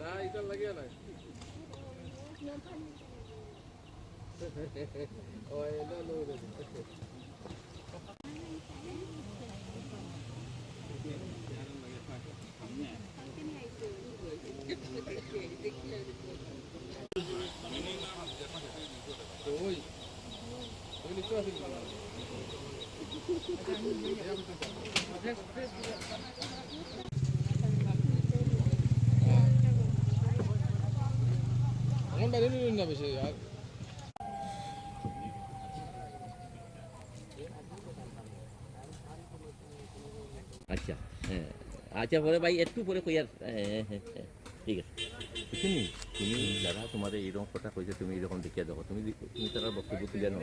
না এটা লাগিয়ে নাই Oh, I don't know. নিলেন না বেশি আর আচ্ছা হ্যাঁ। আচ্ছা পরে ভাই একটু পরে কই আর হ্যাঁ, হ্যাঁ, হ্যাঁ, ঠিক আছে। তুমি তুমি যারা তোমার এইরকম কথা কইছে তুমি এরকম দেখিয়ে দেখো। তুমি তুমি তারা বক্তব্য তুলে নাও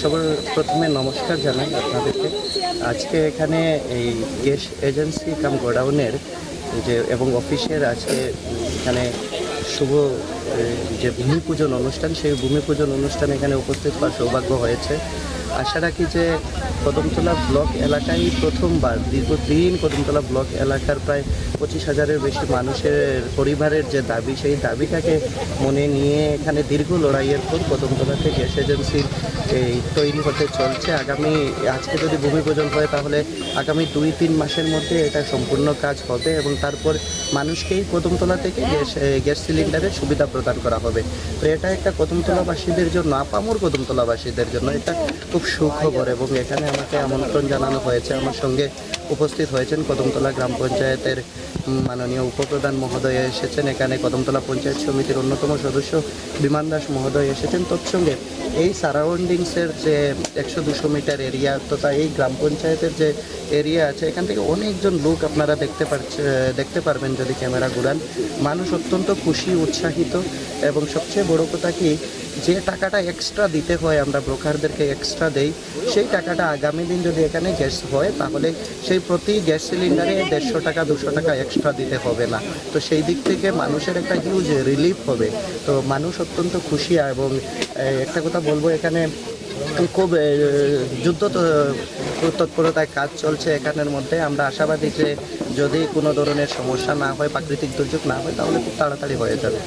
সবার প্রথমে নমস্কার জানাই আপনাদেরকে। আজকে এখানে এই গ্যাস এজেন্সি কাম গোডাউনের যে এবং অফিসের আজকে এখানে শুভ যে ভূমি পূজন অনুষ্ঠান, সেই ভূমি পূজন অনুষ্ঠানে এখানে উপস্থিত হওয়ার সৌভাগ্য হয়েছে। আশা রাখি যে কদমতলা ব্লক এলাকায় প্রথমবার, দীর্ঘদিন কদমতলা ব্লক এলাকার প্রায় পঁচিশ হাজারের বেশি মানুষের পরিবারের যে দাবি, সেই দাবিটাকে মনে নিয়ে এখানে দীর্ঘ লড়াইয়ের পর কদমতলাতে গ্যাস এজেন্সির এই তৈরি হতে চলছে। আগামী, আজকে যদি ভূমি পূজন হয়, তাহলে আগামী দুই, তিন মাসের মধ্যে এটা সম্পূর্ণ কাজ হবে এবং তারপর মানুষকেই কদমতলা থেকে গ্যাস গ্যাস সিলিন্ডারের সুবিধা প্রদান করা হবে। তো এটা একটা কদমতলাবাসীদের জন্য, আপামর কদমতলাবাসীদের জন্য এটা খুব সুখবর এবং এখানে আমাকে আমন্ত্রণ জানানো হয়েছে। আমার সঙ্গে উপস্থিত হয়েছেন কদমতলা গ্রাম পঞ্চায়েতের মাননীয় উপপ্রধান মহোদয় এসেছেন। এখানে কদমতলা পঞ্চায়েত সমিতির অন্যতম সদস্য বিমান দাস মহোদয় এসেছেন। তৎসঙ্গে এই সারাউন্ডিংসের যে একশো দুশো মিটার এরিয়া, তথা এই গ্রাম পঞ্চায়েতের যে এরিয়া আছে, এখান থেকে অনেকজন লোক আপনারা দেখতে পারছে, দেখতে পারবেন যদি ক্যামেরা ঘুরান। মানুষ অত্যন্ত খুশি, উৎসাহিত, এবং সবচেয়ে বড় কথা কি যে টাকাটা এক্সট্রা দিতে হয় আমরা ব্রোকারদেরকে এক্সট্রা দেই, সেই টাকাটা আগামী দিন যদি এখানে গ্যাস হয়, তাহলে সেই প্রতি গ্যাস সিলিন্ডারে দেড়শো টাকা, দুশো টাকা এক্সট্রা দিতে হবে না। তো সেই দিক থেকে মানুষের একটা হিউজ রিলিফ হবে। তো মানুষ অত্যন্ত খুশি এবং একটা কথা বলব, এখানে খুব যুদ্ধ তৎপরতায় কাজ চলছে এখানের মধ্যে। আমরা আশাবাদী যে যদি কোনো ধরনের সমস্যা না হয়, প্রাকৃতিক দুর্যোগ না হয়, তাহলে খুব তাড়াতাড়ি হয়ে যাবে।